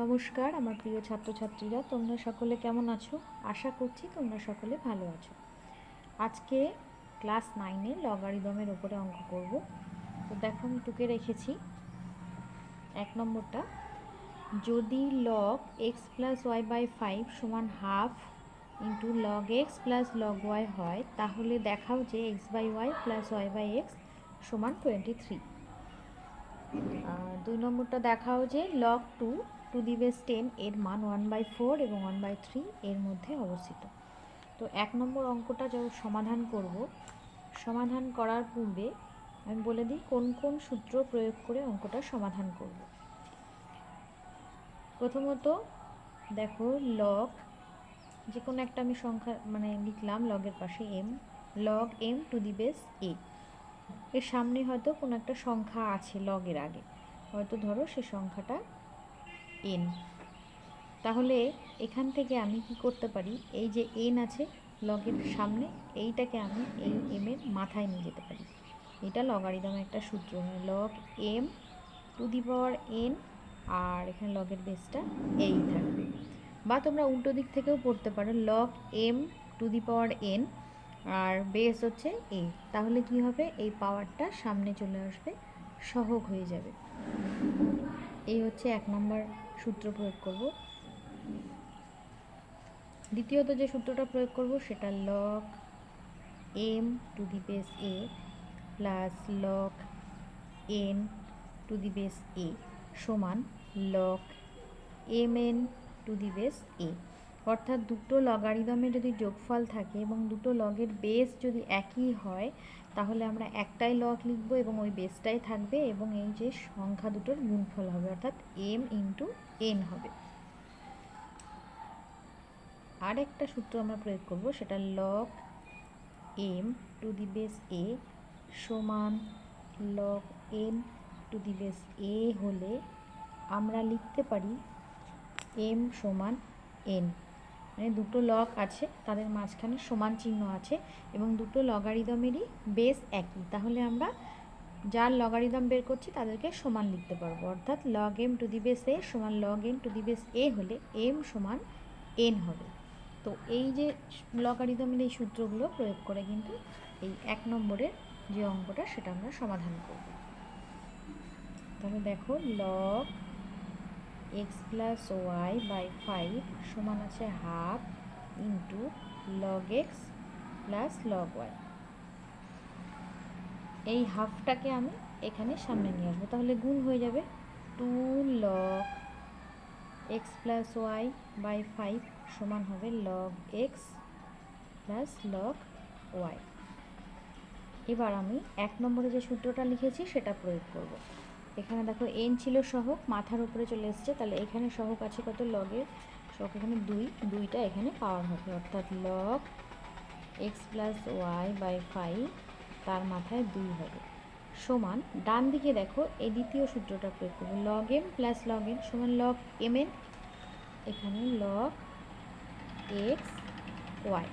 নমস্কার, আমার প্রিয় ছাত্রছাত্রীরা, তোমরা সকলে কেমন আছো? আশা করছি তোমরা সকলে ভালো আছো। আজকে ক্লাস নাইনে লগারিদমের ওপরে অঙ্ক করব। তো দেখো, আমি টুকে রেখেছি। এক নম্বরটা, যদি log x plus y by five সমান half into log x plus log y হয়, তাহলে দেখাও যে x by y plus y by x সমান টোয়েন্টি থ্রি দুই নম্বরটা দেখাও যে log two to the base ten এর মান ওয়ান বাই ফোর এবং ওয়ান বাই থ্রি এর মধ্যে অবস্থিত। তো এক নম্বর অঙ্কটা যখন সমাধান করব, সমাধান করার পূর্বে আমি বলে দিই কোন কোন সূত্র প্রয়োগ করে অঙ্কটা সমাধান করব। প্রথমত দেখো লগ যে কোনো একটা আমি সংখ্যা মানে লিখলাম লগের পাশে m log m to the base a এর সামনে হয়তো কোনো একটা সংখ্যা আছে লগের আগে। হয়তো ধরো সে সংখ্যাটা এন তাহলে এখান থেকে আমি কি করতে পারি? এই যে এন আছে লগের সামনে, এইটাকে আমি এই এম এর মাথায় নিয়ে যেতে পারি। এটা লগারিদম একটা সূত্র log m to the power n আর এখানে লগের বেসটা এই থাকবে। বা তোমরা উল্টো দিক থেকেও পড়তে পারো log m to the power n R base হচ্ছে এ তাহলে কি হবে? এই পাওয়ারটা সামনে চলে আসবে, সহগ হয়ে যাবে। এই হচ্ছে এক নম্বর সূত্র প্রয়োগ করব। দ্বিতীয়ত যে সূত্রটা প্রয়োগ করব, সেটা log m to the base a plus log n to the base a সমান log m n to the base a অর্থাৎ দুটো লগারিদমে যদি যোগফল থাকে এবং দুটো লগের বেস যদি একই হয়, তাহলে আমরা একটাই লগ লিখব এবং ওই বেসটাই থাকবে এবং এই যে সংখ্যা দুটোর গুণফল হবে, অর্থাৎ এম ইন্টু এন হবে। আর একটা সূত্র আমরা প্রয়োগ করব, সেটা log m to the base a সমান log n to the base a হলে আমরা লিখতে পারি এম সমান এন মানে দুটো লগ আছে, তাদের মাঝখানে সমান চিহ্ন আছে এবং দুটো লগারিদমেরই বেস একই। তাহলে আমরা যার লগারিদম বের করছি তাদেরকে সমান লিখতে পারব। অর্থাৎ log m to the base a সমান log n to the base a হলে এম সমান এন হবে। তো এই যে লগারিদমের এই সূত্রগুলো প্রয়োগ করে কিন্তু এই এক নম্বরের যে অঙ্কটা সেটা আমরা সমাধান করব। তাহলে দেখো log x plus y by five সমান আছে half into log x plus log y এই হাফটাকে আমি এখানে সামনে নিয়ে আসব। তাহলে গুণ হয়ে যাবে two log x plus y by five সমান হবে log x plus log y এবার আমি এক নম্বরে যে সূত্রটা লিখেছি সেটা প্রয়োগ করব। এখানে দেখো এন ছিল সহক, মাথার উপরে চলে এসছে। তাহলে এখানে সহক আছে কত? লগের। সহক এখানে দুই, দুইটা এখানে পাওয়ার হবে। অর্থাৎ log x plus y by five তার মাথায় দুই হবে। সমান, ডান দিকে দেখো, এই দ্বিতীয় সূত্রটা প্রয়োগ করব। Log m plus log n সমান লগ এম এন এখানে লগ এক্স ওয়াই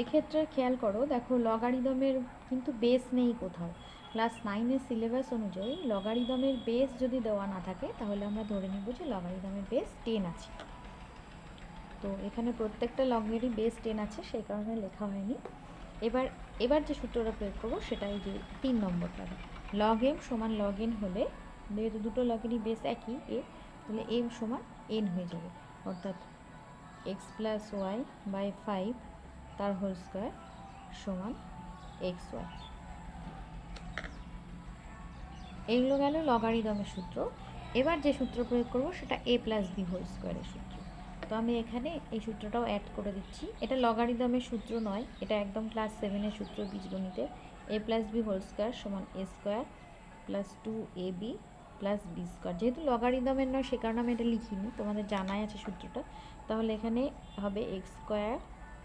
এক্ষেত্রে খেয়াল করো, দেখো লগারিদমের কিন্তু বেস নেই কোথাও। ক্লাস নাইনের সিলেবাস অনুযায়ী লগারিদমের বেস যদি দেওয়া না থাকে, তাহলে আমরা ধরে নিব যে লগারিদমের বেস টেন আছে। তো এখানে প্রত্যেকটা লগেরই বেস টেন আছে, সেই কারণে লেখা হয়নি। এবার এবার যে সূত্রটা প্রয়োগ করব, সেটাই যে তিন নম্বরটা। লগ এম সমান লগ এন হলে, যেহেতু দুটো লগেরই বেস একই এ তাহলে এম সমান এন হয়ে যাবে। অর্থাৎ x plus y by five তার হোল স্কোয়ার সমান এক্স ওয়াই এইগুলো গেল লগারিদমের সূত্র। এবার যে সূত্র প্রয়োগ করব সেটা এ প্লাস বি হোল স্কোয়ারের সূত্র। তো আমি এখানে এই সূত্রটাও অ্যাড করে দিচ্ছি। এটা লগারিদমের সূত্র নয়, এটা একদম ক্লাস সেভেনের সূত্র বীজগণিতে a plus b whole square সমান a square plus two a b plus b square যেহেতু লগারিদমের নয়, সে কারণে আমি এটা লিখিনি, তোমাদের জানাই আছে সূত্রটা। তাহলে এখানে হবে x square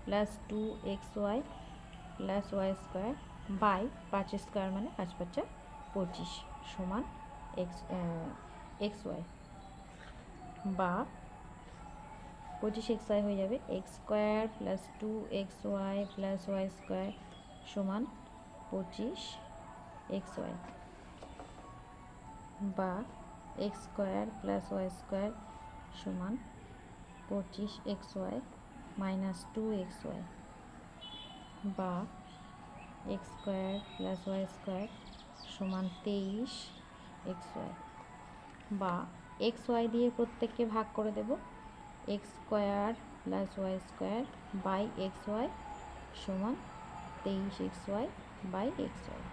plus two x y plus y square by পাঁচ স্কোয়ার মানে পাঁচ পাঁচা পঁচিশ। সমান এক্স এক্স ওয়াই বা পঁচিশ এক্স ওয়াই হয়ে যাবে x square plus two x y plus y square সমান পঁচিশ এক্স ওয়াই বা x square plus y square সমান পঁচিশ x y minus two x y বা x square plus y square সমান তেইশ এক্স ওয়াই। বা এক্স ওয়াই দিয়ে প্রত্যেককে ভাগ করে দেব। X square plus y square by x y সমান তেইশ x y by x y.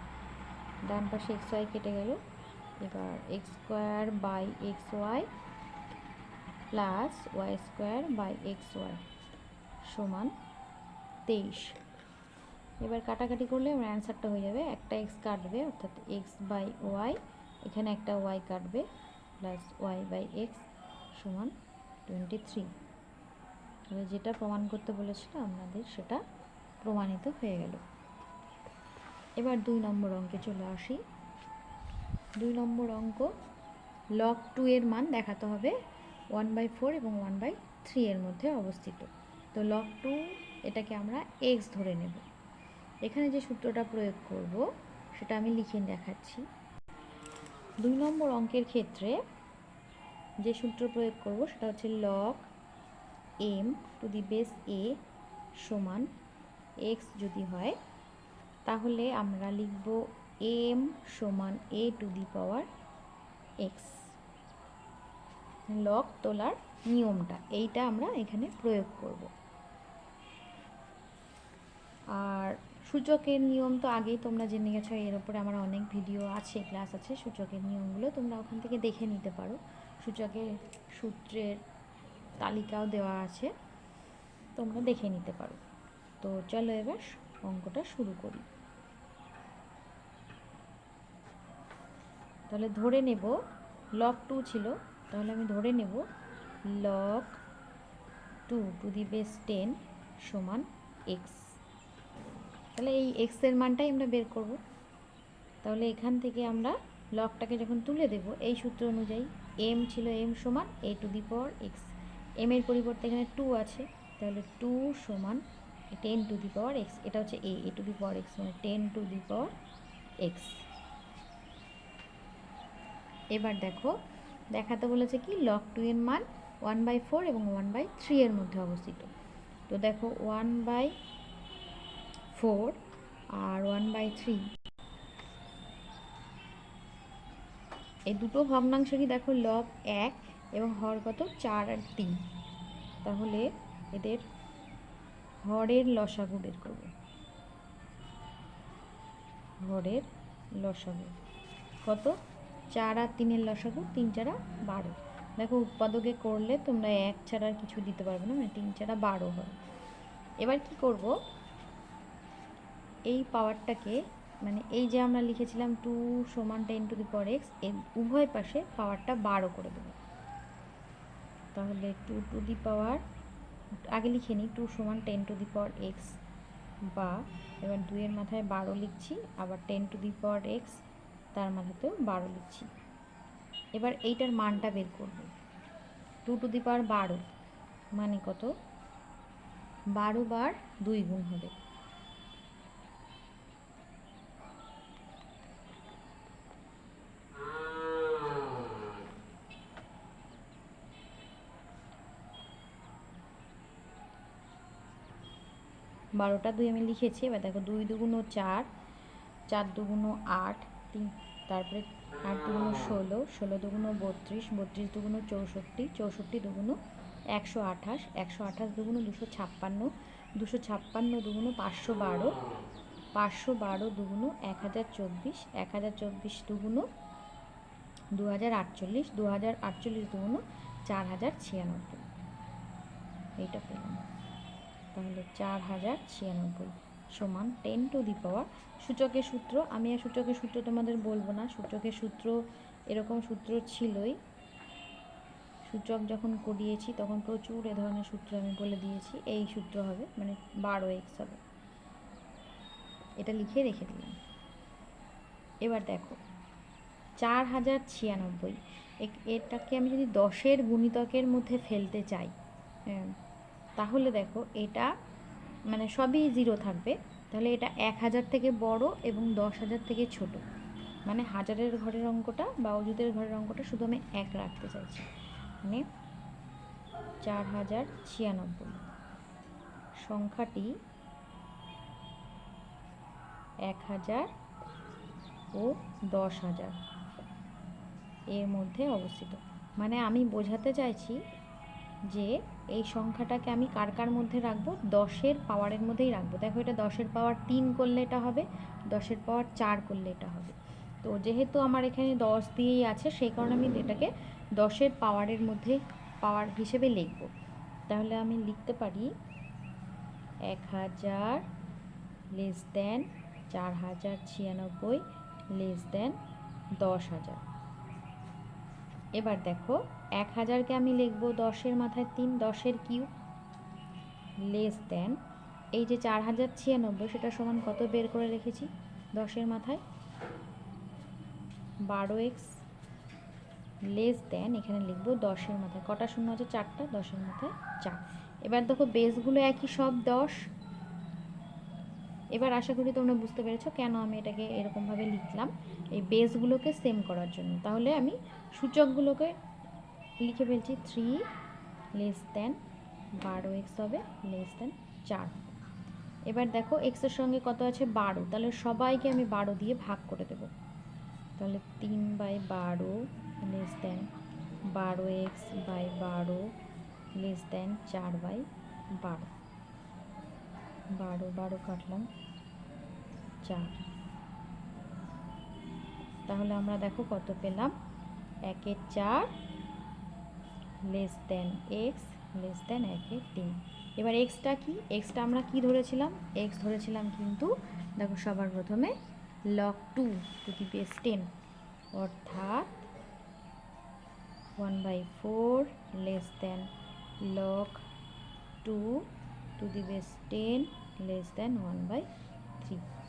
ডান পাশে এক্স ওয়াই কেটে গেল। এবার x square by x y plus y square by x y সমান তেইশ। এবার কাটাকাটি করলে আমার অ্যান্সারটা হয়ে যাবে একটা এক্স কাটবে, অর্থাৎ এক্স বাই ওয়াই এখানে একটা ওয়াই কাটবে প্লাস ওয়াই বাই এক্স সমান টোয়েন্টি থ্রি তাহলে যেটা প্রমাণ করতে বলেছিল আপনাদের সেটা প্রমাণিত হয়ে গেল। এবার দুই নম্বর অঙ্কে চলে আসি। দুই নম্বর অঙ্ক লক টু এর মান দেখাতে হবে ওয়ান বাই ফোর এবং ওয়ান বাই থ্রি এর মধ্যে অবস্থিত। তো লক টু এটাকে আমরা এক্স ধরে নেব। এখানে যে সূত্রটা প্রয়োগ করব, সেটা আমি লিখে দেখাচ্ছি। দুই নম্বর অঙ্কের ক্ষেত্রে যে সূত্র প্রয়োগ করব, সেটা হচ্ছে log m to the base a সমান এক্স যদি হয়, তাহলে আমরা লিখব এম সমান a to the power x log তোলার নিয়মটা, এইটা আমরা এখানে প্রয়োগ করব। আর সূচকের নিয়ম তো আগেই তোমরা জেনে গেছো, এর উপরে আমার অনেক ভিডিও আছে, ক্লাস আছে, সূচকের নিয়মগুলো তোমরা ওখান থেকে দেখে নিতে পারো। সূচকের সূত্রের তালিকাও দেওয়া আছে, তোমরা দেখে নিতে পারো। তো চলো এবার অঙ্কটা শুরু করি। তাহলে ধরে নেব লক টু ছিল, তাহলে আমি ধরে নেব log two to the base ten সমান এক্স তাহলে এই এক্সের মানটাই আমরা বের করব। তাহলে এখান থেকে আমরা লকটাকে যখন তুলে দেব, এই সূত্র অনুযায়ী এম ছিল এম সমান a to the power x m এর পরিবর্তে এখানে টু আছে, তাহলে টু সমান ten to the power x এটা হচ্ছে a a to the power x মানে ten to the power x এবার দেখো, দেখাতে বলেছে কি লক টু এর মান ওয়ান বাই ফোর এবং ওয়ান বাই থ্রি এর মধ্যে অবস্থিত। তো দেখো ওয়ান বাই ফোর আর ওয়ান বাই থ্রি। এই দুটো ভগ্নাংশেরই দেখো লব এক এবং হর কত চার আর তিন। তাহলে এদের হরের লসাগু বের করব। হরের লসাগু। কত? চার আর তিনের লসাগু, তিন চারা বারো। দেখো উৎপাদকে করলে তোমরা এক ছাড়া আর কিছু দিতে পারবে না মানে তিন চারা বারো হয়। এবার কি করব? এই পাওয়ারটাকে মানে এই যে আমরা লিখেছিলাম টু সমান টেন টু দি পাওয়ার এক্সের উভয় পাশে পাওয়ারটা বারো করে দেবো। তাহলে টু টু দি পাওয়ার আগে লিখে নিই টু সমান ten to the power x বা, এবার দুইয়ের মাথায় বারো লিখছি, আবার ten to the power x তার মাথাতেও বারো লিখছি। এবার এইটার মানটা বের করব। টু টু দি পাওয়ার বারো মানে কত? বারো বার দুই গুণ হবে। বারোটা দুই আমি লিখেছি, এবার দেখো দুই দুগুণো চার চার দুগুণো আট, তিন, তারপরে আট দুগুণো ষোলো ষোলো দুগুণো বত্রিশ বত্রিশ দুগুণো চৌষট্টি চৌষট্টি দুগুণো একশো আঠাশ একশো আঠাশ দুগুণো দুশো ছাপ্পান্ন দুশো ছাপ্পান্ন দুগুণো পাঁচশো বারো পাঁচশো বারো দুগুণো এক হাজার চব্বিশ, এক হাজার চব্বিশ দুগুণো দু হাজার আটচল্লিশ, দু হাজার আটচল্লিশ দুগুণো চার হাজার ছিয়ানব্বই। এইটা পেলাম। তাহলে চার হাজার ছিয়ানব্বই সমান টেন টু দি পাওয়ার সূচকের সূত্র। আমি আর সূচকের সূত্র তোমাদের বলব না। সূচকের সূত্র এরকম সূত্র ছিলই। সূচক যখন করিয়েছি, তখন প্রচুর এ ধরনের সূত্র আমি বলে দিয়েছি। এই সূত্র হবে মানে বারো এক্স হবে। এটা লিখে রেখে দিলাম। এবার দেখো, চার হাজার ছিয়ানব্বই। এটাকে আমি যদি দশের গুণিতকের মধ্যে ফেলতে চাই হ্যাঁ তাহলে দেখো এটা মানে সবই জিরো থাকবে। তাহলে এটা এক হাজার থেকে বড় এবং দশ হাজার থেকে ছোট। মানে হাজারের ঘরের অঙ্কটা বা অযুতের ঘরের অঙ্কটা শুধু আমি এক রাখতে চাইছি। মানে চার হাজার ছিয়ানব্বই। সংখ্যাটি এক হাজার ও দশ হাজার। এর মধ্যে অবস্থিত। মানে আমি বোঝাতে চাইছি যে এই সংখ্যাটাকে আমি কার কার মধ্যে রাখব? দশের পাওয়ারের মধ্যেই রাখব। দেখো এটা দশের পাওয়ার তিন করলে এটা হবে, দশের পাওয়ার চার করলে এটা হবে। তো যেহেতু আমার এখানে দশ দিয়েই আছে, সেই কারণে আমি এটাকে দশের পাওয়ারের মধ্যে পাওয়ার হিসেবে লিখব। তাহলে আমি লিখতে পারি এক হাজার লেস দেন চার হাজার ছিয়ানব্বই লেস দেন দশ হাজার। এবার দেখো, এক হাজারকে আমি লিখব দশের মাথায় তিন, দশের কিউব লেস দেন এই যে চার হাজার ছিয়ানব্বই, সেটা সমান কত বের করে রেখেছি? দশের মাথায় বারো এক্স লেস দেন এখানে লিখব দশের মাথায়। কটা শূন্য আছে? চারটা, দশের মাথায় চার। এবার দেখো বেসগুলো একই, সব দশ এবার আশা করি তোমরা বুঝতে পেরেছ কেন আমি এটাকে এরকমভাবে লিখলাম। এই বেসগুলোকে সেম করার জন্য। তাহলে আমি সূচকগুলোকে লিখে ফেলছি থ্রি লেস দেন বারো এক্স হবে লেস দেন চার। এবার দেখো এক্সের সঙ্গে কত আছে বারো। তাহলে সবাইকে আমি বারো দিয়ে ভাগ করে দেব। তাহলে তিন বাই বারো লেস দেন বারো এক্স বাই বারো লেস দেন চার বাই বারো। বারো বারো কাটলাম। চার। তাহলে আমরা দেখো কত পেলাম? একের চার less than x less than একের তিন। এবার এক্সটা কি? এক্সটা আমরা কি ধরেছিলাম? এক্স ধরেছিলাম কিন্তু দেখো সবার প্রথমে log two to the base ten অর্থাৎ one by four less than log two to the base ten less than one by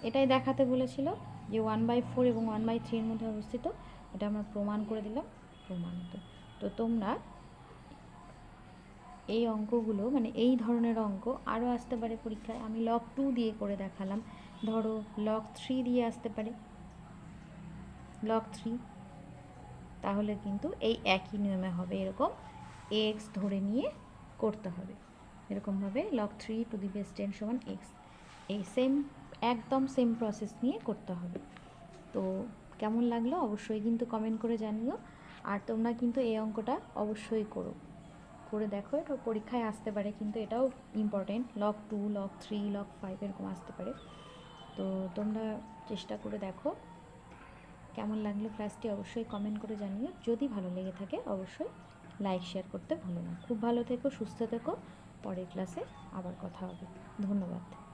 এটাই দেখাতে বলেছিল যে ওয়ান বাই ফোর এবং ওয়ান বাই থ্রির মধ্যে অবস্থিত। এটা আমরা প্রমাণ করে দিলাম, প্রমাণিত। তো তো তোমরা এই অঙ্কগুলো মানে এই ধরনের অঙ্ক আরও আসতে পারে পরীক্ষায়। আমি লক টু দিয়ে করে দেখালাম। ধরো লক থ্রি দিয়ে আসতে পারে। লক থ্রি তাহলে কিন্তু এই একই নিয়মে হবে। এরকম এক্স ধরে নিয়ে করতে হবে। এরকমভাবে log three to the base ten সমান এক্স এই সেম একদম সেম প্রসেস নিয়ে করতে হবে। তো কেমন লাগল অবশ্যই কিন্তু কমেন্ট করে জানিও। আর তোমরা কিন্তু এই অঙ্কটা অবশ্যই করো। করে দেখো, এটা পরীক্ষায় আসতে পারে কিন্তু এটাও important log two log three log five এরকম আসতে পারে। তো তোমরা চেষ্টা করে দেখো। কেমন লাগল ক্লাসটি অবশ্যই কমেন্ট করে জানিও। যদি ভালো লেগে থাকে অবশ্যই লাইক শেয়ার করতে ভুলো না। খুব ভালো থেকো, সুস্থ থেকো। পরের ক্লাসে আবার কথা হবে। ধন্যবাদ।